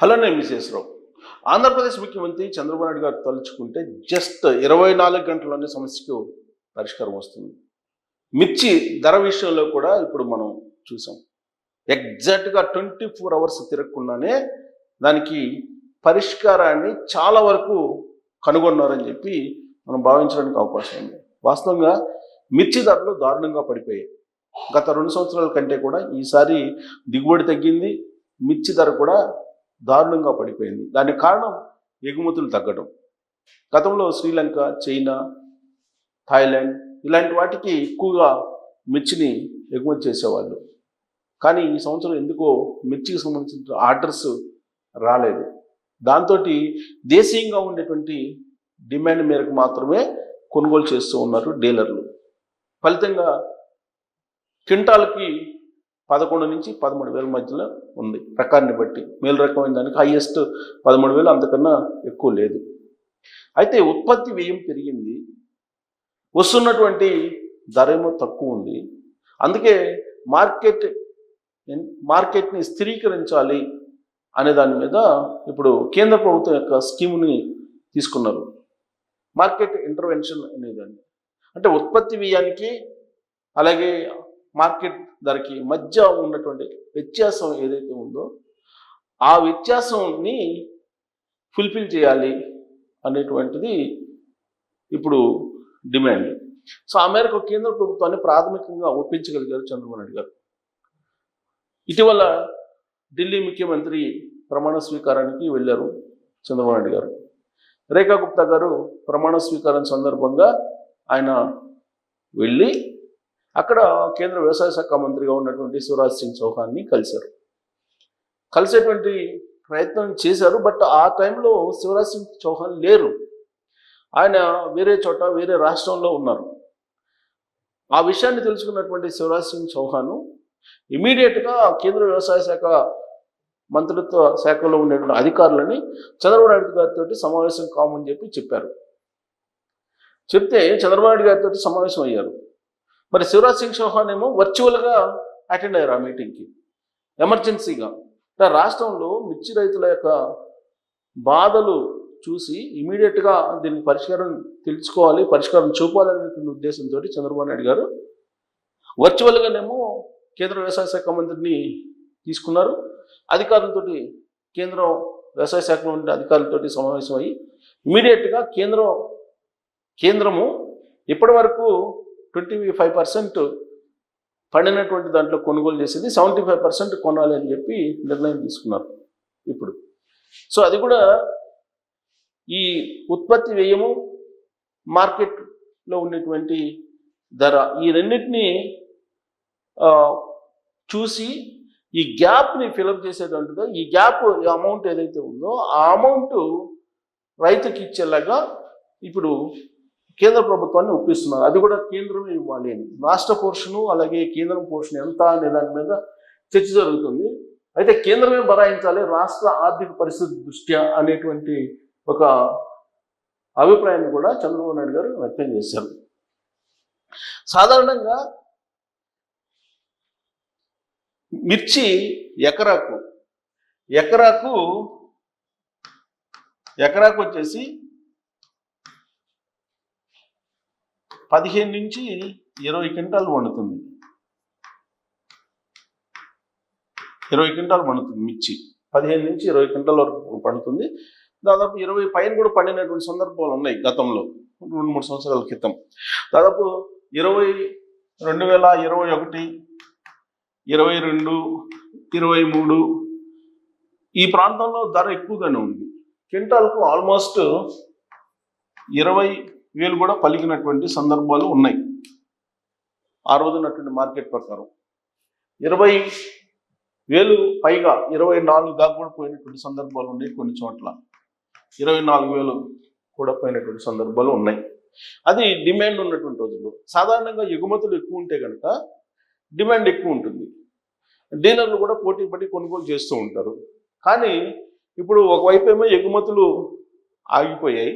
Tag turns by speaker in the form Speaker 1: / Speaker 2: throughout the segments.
Speaker 1: Hello నేను విశేషరావు ఆంధ్రప్రదేశ్ ముఖ్యమంత్రి చంద్రబాబు నాయుడు గారు తలుచుకుంటే జస్ట్ ఇరవై నాలుగు గంటల్లోనే సమస్యకు పరిష్కారం వస్తుంది. మిర్చి ధర విషయంలో కూడా ఇప్పుడు మనం చూసాం. ఎగ్జాక్ట్గా ట్వంటీ ఫోర్ అవర్స్ తిరగకుండానే దానికి పరిష్కారాన్ని చాలా వరకు కనుగొన్నారని చెప్పి మనం భావించడానికి అవకాశం ఉంది. వాస్తవంగా మిర్చి ధరలు దారుణంగా పడిపోయాయి. గత రెండు సంవత్సరాల కంటే కూడా ఈసారి దిగుబడి తగ్గింది. మిర్చి ధర కూడా దారుణంగా పడిపోయింది. దానికి కారణం ఎగుమతులు తగ్గడం గతంలో శ్రీలంక చైనా థాయిలాండ్ ఇలాంటి వాటికి ఎక్కువగా మిర్చిని ఎగుమతి చేసేవాళ్ళు. కానీ ఈ సంవత్సరం ఎందుకో మిర్చికి సంబంధించిన ఆర్డర్స్ రాలేదు. దాంతో దేశీయంగా ఉండేటువంటి డిమాండ్ మేరకు మాత్రమే కొనుగోలు చేస్తూ ఉన్నారు డీలర్లు. ఫలితంగా క్వింటాల్కి పదకొండు నుంచి పదమూడు వేల మధ్యలో ఉంది. రకాన్ని బట్టి మేలు రకమైన దానికి హైయెస్ట్ పదమూడు వేలు అంతకన్నా ఎక్కువ లేదు. అయితే ఉత్పత్తి వ్యయం పెరిగింది. వస్తున్నటువంటి ధర ఏమో తక్కువ ఉంది. అందుకే మార్కెట్ మార్కెట్ని స్థిరీకరించాలి అనే దాని మీద ఇప్పుడు కేంద్ర ప్రభుత్వం యొక్క స్కీమ్ని తీసుకున్నారు. మార్కెట్ ఇంటర్వెన్షన్ అనేదాన్ని. అంటే ఉత్పత్తి వ్యయానికి అలాగే మార్కెట్ ధరకి మధ్య ఉన్నటువంటి వ్యత్యాసం ఏదైతే ఉందో ఆ వ్యత్యాసంని ఫుల్ఫిల్ చేయాలి అనేటువంటిది ఇప్పుడు డిమాండ్ సో ఆ మేరకు కేంద్ర ప్రభుత్వాన్ని ప్రాథమికంగా ఒప్పించగలిగారు చంద్రబాబు నాయుడు గారు. ఇటీవల ఢిల్లీ ముఖ్యమంత్రి ప్రమాణ స్వీకారానికి వెళ్ళారు చంద్రబాబు నాయుడు గారు. రేఖా గుప్తా గారు ప్రమాణ స్వీకారం సందర్భంగా ఆయన వెళ్ళి అక్కడ కేంద్ర వ్యవసాయ శాఖ మంత్రిగా ఉన్నటువంటి శివరాజ్ సింగ్ చౌహాన్ని కలిశారు. కలిసేటువంటి ప్రయత్నం చేశారు బట్ ఆ టైంలో శివరాజ్ సింగ్ చౌహాన్ లేరు. ఆయన వేరే చోట వేరే రాష్ట్రంలో ఉన్నారు. ఆ విషయాన్ని తెలుసుకున్నటువంటి శివరాజ్ సింగ్ చౌహాన్ ఇమీడియట్గా కేంద్ర వ్యవసాయ శాఖ మంత్రిత్వ శాఖలో ఉండేటువంటి అధికారులని చంద్రబాబు నాయుడు గారితో సమావేశం కామని చెప్పి చెప్పారు. చెప్తే చంద్రబాబు నాయుడు గారితో సమావేశం అయ్యారు మరి శివరాజ్ సింగ్ చౌహాన్ ఏమో వర్చువల్గా అటెండ్ అయ్యారు ఆ మీటింగ్కి ఎమర్జెన్సీగా అంటే రాష్ట్రంలో మిర్చి రైతుల యొక్క బాధలు చూసి ఇమీడియట్గా దీన్ని పరిష్కారం తెలుసుకోవాలి పరిష్కారం చూపాలనేటువంటి ఉద్దేశంతో చంద్రబాబు నాయుడు గారు వర్చువల్గానేమో కేంద్ర వ్యవసాయ శాఖ మంత్రిని తీసుకున్నారు. అధికారులతోటి కేంద్రం వ్యవసాయ శాఖలో ఉండే అధికారులతోటి సమావేశమై ఇమీడియట్గా కేంద్రం కేంద్రము ఇప్పటి వరకు ట్వంటీ ఫైవ్ పర్సెంట్ పండినటువంటి దాంట్లో కొనుగోలు చేసేది సెవెంటీ ఫైవ్ పర్సెంట్ కొనాలి అని చెప్పి నిర్ణయం తీసుకున్నారు ఇప్పుడు. సో అది కూడా ఈ ఉత్పత్తి వ్యయము మార్కెట్లో ఉండేటువంటి ధర ఈ రెండింటిని చూసి ఈ గ్యాప్ని ఫిలప్ చేసేటువంటిదో ఈ గ్యాప్ అమౌంట్ ఏదైతే ఉందో ఆ అమౌంట్ రైతుకి ఇచ్చేలాగా ఇప్పుడు కేంద్ర ప్రభుత్వాన్ని ఒప్పిస్తున్నారు. అది కూడా కేంద్రమే ఇవ్వాలి అని. రాష్ట్ర పోర్షను అలాగే కేంద్రం పోర్షన్ ఎంత అనే దాని మీద చర్చ జరుగుతుంది. అయితే కేంద్రమే బరాయించాలి రాష్ట్ర ఆర్థిక పరిస్థితి దృష్ట్యా అనేటువంటి ఒక అభిప్రాయాన్ని కూడా చంద్రబాబు నాయుడు గారు వ్యక్తం చేశారు. సాధారణంగా మిర్చి ఎకరాకు ఎకరాకు ఎకరాకు వచ్చేసి పదిహేను నుంచి ఇరవై క్వింటాలు వండుతుంది. ఇరవై క్వింటాలు పండుతుంది మిర్చి. పదిహేను నుంచి ఇరవై క్వింటాల వరకు పండుతుంది. దాదాపు ఇరవై పైన కూడా పండినటువంటి సందర్భాలు ఉన్నాయి గతంలో. రెండు మూడు సంవత్సరాల క్రితం. దాదాపు ఇరవై రెండు వేల ఇరవై ఒకటి ఇరవై రెండు ఇరవై మూడు ఈ ప్రాంతంలో ధర ఎక్కువగానే ఉంది. క్వింటాల్కు ఆల్మోస్ట్ ఇరవై వీళ్ళు కూడా పలికినటువంటి సందర్భాలు ఉన్నాయి. ఆ రోజునటువంటి మార్కెట్ ప్రకారం ఇరవై వేలు పైగా ఇరవై నాలుగు దాకా కూడా పోయినటువంటి సందర్భాలు ఉన్నాయి కొన్ని చోట్ల. ఇరవై నాలుగు వేలు కూడా పోయినటువంటి సందర్భాలు ఉన్నాయి. అది డిమాండ్ ఉన్నటువంటి రోజుల్లో సాధారణంగా ఎగుమతులు ఎక్కువ ఉంటే కనుక డిమాండ్ ఎక్కువ ఉంటుంది. డీలర్లు కూడా పోటీ పడి కొనుగోలు చేస్తూ ఉంటారు. కానీ ఇప్పుడు ఒకవైపు ఏమో ఎగుమతులు ఆగిపోయాయి.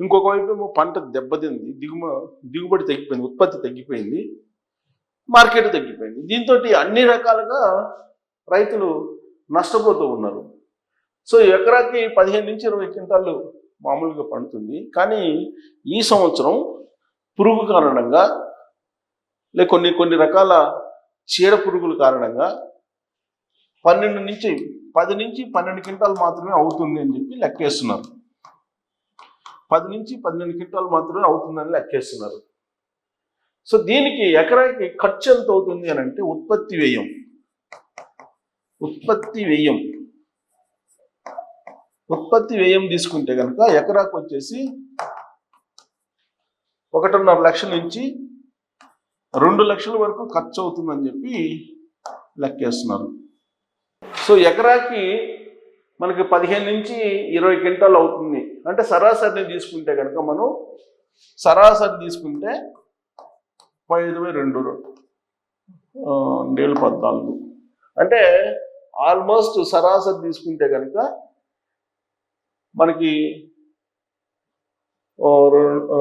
Speaker 1: ఇంకొక వైపు ఏమో పంట దెబ్బతింది దిగుమ దిగుబడి తగ్గిపోయింది ఉత్పత్తి తగ్గిపోయింది మార్కెట్ తగ్గిపోయింది. దీంతో అన్ని రకాలుగా రైతులు నష్టపోతూ ఉన్నారు. సో ఎకరాకి పదిహేను నుంచి ఇరవై క్వింటాలు మామూలుగా పండుతుంది. కానీ ఈ సంవత్సరం పురుగు కారణంగా లేక కొన్ని కొన్ని రకాల చీడ పురుగుల కారణంగా పన్నెండు నుంచి పది నుంచి పన్నెండు క్వింటాలు మాత్రమే అవుతుంది అని చెప్పి లెక్కేస్తున్నారు. పది నుంచి పన్నెండు క్వింటాలు మాత్రమే అవుతుందని లెక్కేస్తున్నారు సో దీనికి ఎకరాకి ఖర్చు ఎంత అవుతుంది అని అంటే ఉత్పత్తి వ్యయం. ఉత్పత్తి వ్యయం. ఉత్పత్తి వ్యయం తీసుకుంటే కనుక ఎకరాకు వచ్చేసి ఒకటిన్నర లక్షల నుంచి రెండు లక్షల వరకు ఖర్చు అవుతుందని చెప్పి లెక్కేస్తున్నారు సో ఎకరాకి మనకి పదిహేను నుంచి ఇరవై క్వింటాలు అవుతుంది. అంటే సరాసరిని తీసుకుంటే కనుక మనం సరాసరి తీసుకుంటే ఐదు బై రెండు ఆ, పద్నాలుగు. అంటే ఆల్మోస్ట్ సరాసరి తీసుకుంటే కనుక మనకి రెండు రెం-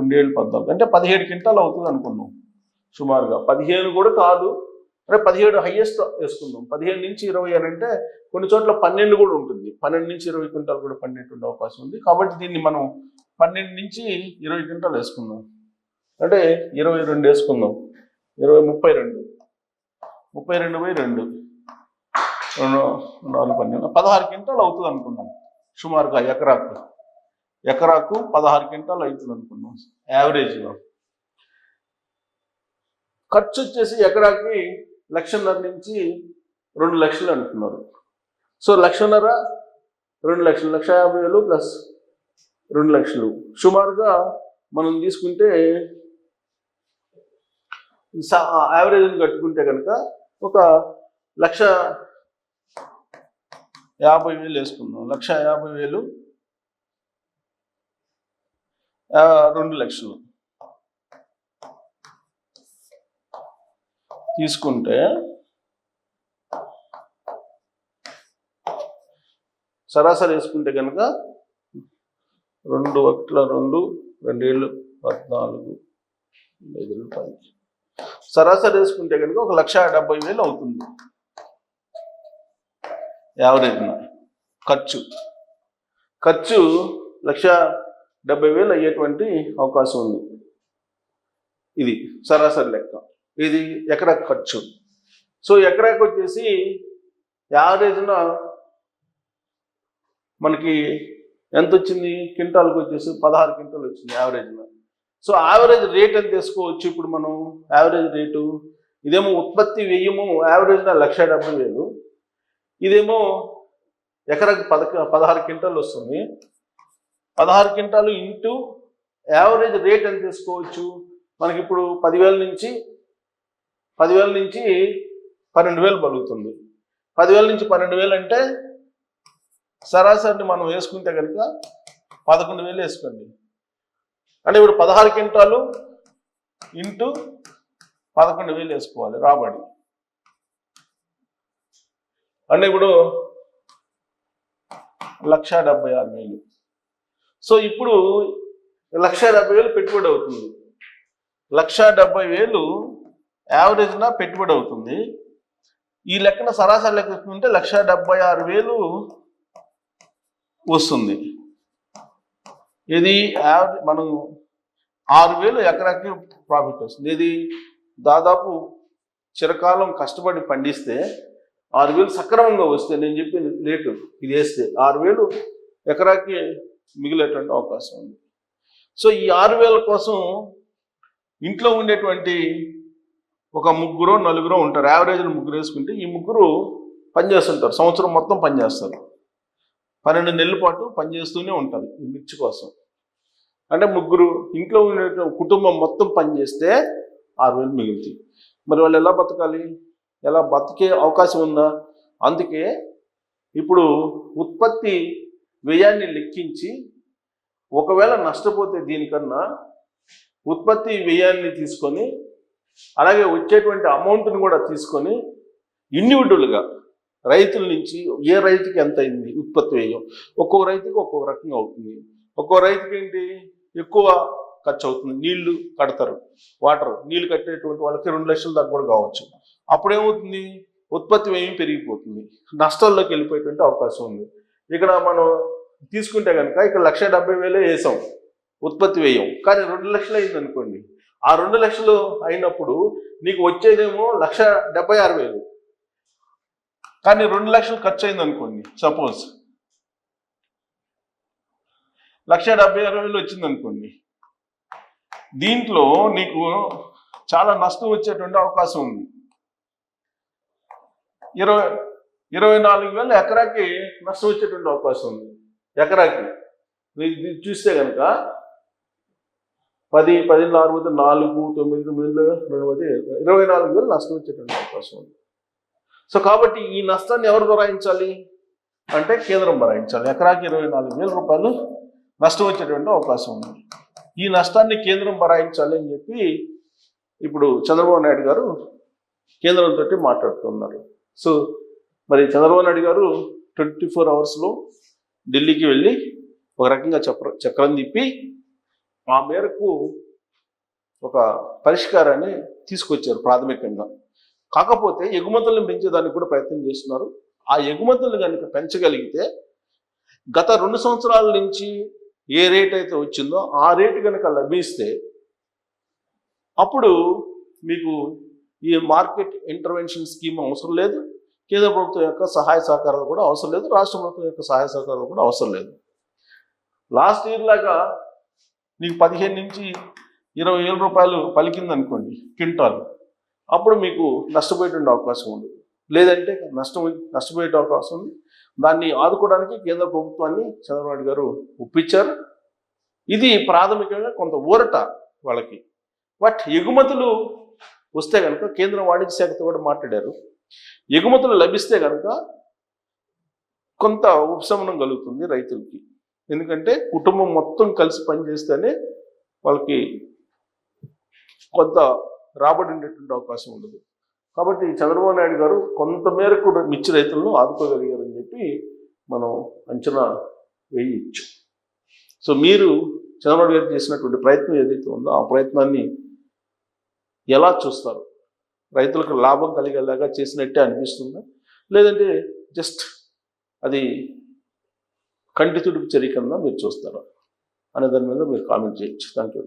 Speaker 1: రెండేళ్ళు పద్నాలుగు. అంటే పదిహేడు క్వింటాలు అవుతుంది అనుకున్నాం. సుమారుగా పదిహేను కూడా కాదు. అంటే పదిహేడు హైయెస్ట్ వేసుకుందాం. పదిహేడు నుంచి ఇరవై అని అంటే కొన్ని చోట్ల పన్నెండు కూడా ఉంటుంది. పన్నెండు నుంచి ఇరవై క్వింటాలు కూడా పండేటువంటి అవకాశం ఉంది. కాబట్టి దీన్ని మనం పన్నెండు నుంచి ఇరవై క్వింటాలు వేసుకుందాం. అంటే ఇరవై రెండు వేసుకుందాం. ఇరవై ముప్పై రెండు. ముప్పై రెండు బై రెండు. రెండు నాలుగు పన్నెండు. పదహారు క్వింటాలు అవుతుంది అనుకుందాం. సుమారుగా ఎకరాకు. ఎకరాకు పదహారు క్వింటాలు అవుతుంది అనుకున్నాం యావరేజ్లో ఖర్చు వచ్చేసి ఎకరాకి లక్షన్నర నుంచి రెండు లక్షలు అంటున్నారు. సో లక్షన్నర రెండు లక్షలు లక్ష యాభై వేలు ప్లస్ రెండు లక్షలు. సుమారుగా మనం తీసుకుంటే యావరేజ్ని కట్టుకుంటే కనుక ఒక లక్ష యాభై వేలు వేసుకుందాం. లక్ష యాభై వేలు రెండు లక్షలు. తీసుకుంటే సరాసరి వేసుకుంటే కనుక రెండు ఒకట్ల రెండు రెండేళ్ళు పద్నాలుగు ఐదు పది. సరాసరి వేసుకుంటే కనుక ఒక లక్ష డెబ్బై వేలు అవుతుంది. యావరేజ్ ఖర్చు. ఖర్చు లక్ష డెబ్బై వేలు అయ్యేటువంటి అవకాశం ఉంది. ఇది సరాసరి లెక్క. ఇది ఎకరా ఖర్చు. సో ఎకరాకి వచ్చేసి యావరేజ్న మనకి ఎంత వచ్చింది? క్వింటాల్కి వచ్చేసి పదహారు క్వింటాల్ వచ్చింది యావరేజ్లో. సో యావరేజ్ రేట్ ఎంత తీసుకోవచ్చు ఇప్పుడు మనం యావరేజ్ రేటు ఇదేమో ఉత్పత్తి వ్యయము యావరేజ్న లక్ష డెబ్బై వేలు. ఇదేమో ఎకరాకి పదక పదహారు క్వింటాలు వస్తుంది. పదహారు క్వింటాలు ఇంటూ యావరేజ్ రేట్ ఎంత తీసుకోవచ్చు మనకి ఇప్పుడు పదివేల నుంచి పదివేల నుంచి పన్నెండు వేలు పలుకుతుంది పదివేల నుంచి పన్నెండు వేలు అంటే సరాసరిని మనం వేసుకుంటే కనుక పదకొండు వేలు వేసుకోండి. అంటే ఇప్పుడు పదహారు క్వింటాలు ఇంటూ పదకొండు వేలు వేసుకోవాలి రాబడి. అంటే ఇప్పుడు లక్ష డెబ్బై ఆరు వేలు. సో ఇప్పుడు లక్ష డెబ్బై వేలు పెట్టుబడి అవుతుంది. లక్ష డెబ్బై వేలు యావరేజ్న పెట్టుబడి అవుతుంది. ఈ లెక్కన సరాసరి లెక్క చూసుకుంటే లక్ష డెబ్బై ఆరు వేలు వస్తుంది. ఇది యావరేజ్ మనం ఆరు వేలు ఎకరాకి ప్రాఫిట్ వస్తుంది. ఇది దాదాపు చిరకాలం కష్టపడి పండిస్తే ఆరు వేలు సక్రమంగా వస్తే నేను చెప్పి రేటు ఇది వేస్తే ఆరు వేలు ఎకరాకి మిగిలేటువంటి అవకాశం ఉంది. సో ఈ ఆరు వేల కోసం ఇంట్లో ఉండేటువంటి ఒక ముగ్గురు నలుగురు ఉంటారు. యావరేజ్ ముగ్గురు వేసుకుంటే ఈ ముగ్గురు పనిచేస్తుంటారు సంవత్సరం మొత్తం పనిచేస్తారు పన్నెండు నెలల పాటు పనిచేస్తూనే ఉంటారు ఈ మిర్చి కోసం. అంటే ముగ్గురు ఇంట్లో ఉండే కుటుంబం మొత్తం పనిచేస్తే ఆరు వేలు మిగులుతాయి. మరి వాళ్ళు ఎలా బతకాలి? ఎలా బతికే అవకాశం ఉందా? అందుకే ఇప్పుడు ఉత్పత్తి వ్యయాన్ని లెక్కించి ఒకవేళ నష్టపోతే దీనికన్నా ఉత్పత్తి వ్యయాన్ని తీసుకొని అలాగే వచ్చేటువంటి అమౌంట్ని కూడా తీసుకొని ఇండివిజువల్గా రైతుల నుంచి ఏ రైతుకి ఎంత అయింది ఉత్పత్తి వ్యయం? ఒక్కో రైతుకి ఒక్కో రకంగా అవుతుంది. ఒక్కో రైతుకి ఏంటి? ఎక్కువ ఖర్చు అవుతుంది. నీళ్ళు కడతారు. వాటర్ నీళ్ళు కట్టేటువంటి వాళ్ళకి రెండు లక్షల దాకా కూడా కావచ్చు. అప్పుడేమవుతుంది? ఉత్పత్తి వ్యయం పెరిగిపోతుంది. నష్టాల్లోకి వెళ్ళిపోయేటువంటి అవకాశం ఉంది. ఇక్కడ మనం తీసుకుంటే కనుక ఇక్కడ లక్ష డెబ్బై వేలే వేసాం ఉత్పత్తి వ్యయం. కానీ రెండు లక్షలు అయింది అనుకోండి ఆ రెండు లక్షలు అయినప్పుడు నీకు వచ్చేదేమో లక్ష డెబ్బై ఆరు వేలు. కానీ రెండు లక్షలు ఖర్చు అయింది అనుకోండి సపోజ్ లక్ష డెబ్బై ఆరు వేలు వచ్చింది అనుకోండి. దీంట్లో నీకు చాలా నష్టం వచ్చేటువంటి అవకాశం ఉంది. ఇరవై ఇరవై నాలుగు వేలు ఎకరాకి నష్టం వచ్చేటువంటి అవకాశం ఉంది. ఎకరాకి. మీరు చూస్తే కనుక పది పది నాలుగు నాలుగు తొమ్మిది తొమ్మిది రెండు పోతే ఇరవై నాలుగు వేలు నష్టం వచ్చేటువంటి అవకాశం ఉంది సో కాబట్టి ఈ నష్టాన్ని ఎవరు భరాయించాలి? అంటే కేంద్రం భరాయించాలి. ఎకరాకి ఇరవై నాలుగు వేల రూపాయలు నష్టం వచ్చేటువంటి అవకాశం ఉంది. ఈ నష్టాన్ని కేంద్రం భరాయించాలి అని చెప్పి ఇప్పుడు చంద్రబాబు నాయుడు గారు కేంద్రంతో మాట్లాడుతున్నారు. సో మరి చంద్రబాబు నాయుడు గారు ట్వంటీ ఫోర్ అవర్స్లో ఢిల్లీకి వెళ్ళి ఒక రకంగా చక్ర చక్రం తిప్పి ఆ మేరకు ఒక పరిష్కారాన్ని తీసుకొచ్చారు ప్రాథమికంగా. కాకపోతే ఎగుమతులను పెంచేదానికి కూడా ప్రయత్నం చేస్తున్నారు. ఆ ఎగుమతులు కనుక పెంచగలిగితే గత రెండు సంవత్సరాల నుంచి ఏ రేట్ అయితే వచ్చిందో ఆ రేటు కనుక లభిస్తే అప్పుడు మీకు ఈ మార్కెట్ ఇంటర్వెన్షన్ స్కీమ్ అవసరం లేదు. కేంద్ర ప్రభుత్వం యొక్క సహాయ సహకారాలు కూడా అవసరం లేదు. రాష్ట్ర ప్రభుత్వం యొక్క సహాయ సహకారాలు కూడా అవసరం లేదు. లాస్ట్ ఇయర్ లాగా నీకు పదిహేను నుంచి ఇరవై వేల రూపాయలు పలికింది అనుకోండి క్వింటాల్. అప్పుడు మీకు నష్టపోయేటువంటి అవకాశం ఉంది లేదంటే నష్టం నష్టపోయే అవకాశం ఉంది. దాన్ని ఆదుకోవడానికి కేంద్ర ప్రభుత్వాన్ని చంద్రబాబు గారు ఒప్పించారు. ఇది ప్రాథమికంగా కొంత ఊరట వాళ్ళకి. బట్ ఎగుమతులు వస్తే కనుక కేంద్ర వాణిజ్య శాఖతో కూడా మాట్లాడారు. ఎగుమతులు లభిస్తే కనుక కొంత ఉపశమనం కలుగుతుంది రైతులకి. ఎందుకంటే కుటుంబం మొత్తం కలిసి పనిచేస్తేనే వాళ్ళకి కొంత రాబడి ఉండేటువంటి అవకాశం ఉండదు. కాబట్టి చంద్రబాబు నాయుడు గారు కొంతమేరకు కూడా మిర్చి రైతులను ఆదుకోగలిగారని చెప్పి మనం అంచనా వేయచ్చు. సో మీరు చంద్రబాబు గారు చేసినటువంటి ప్రయత్నం ఏదైతే ఉందో ఆ ప్రయత్నాన్ని ఎలా చూస్తారు? రైతులకు లాభం కలిగేలాగా చేసినట్టే అనిపిస్తుందా? లేదంటే జస్ట్ అది కంటి తుడుపు చర్య కింద మీరు చూస్తారు. అనే దాని మీద మీరు కామెంట్ చేయొచ్చు. Thank you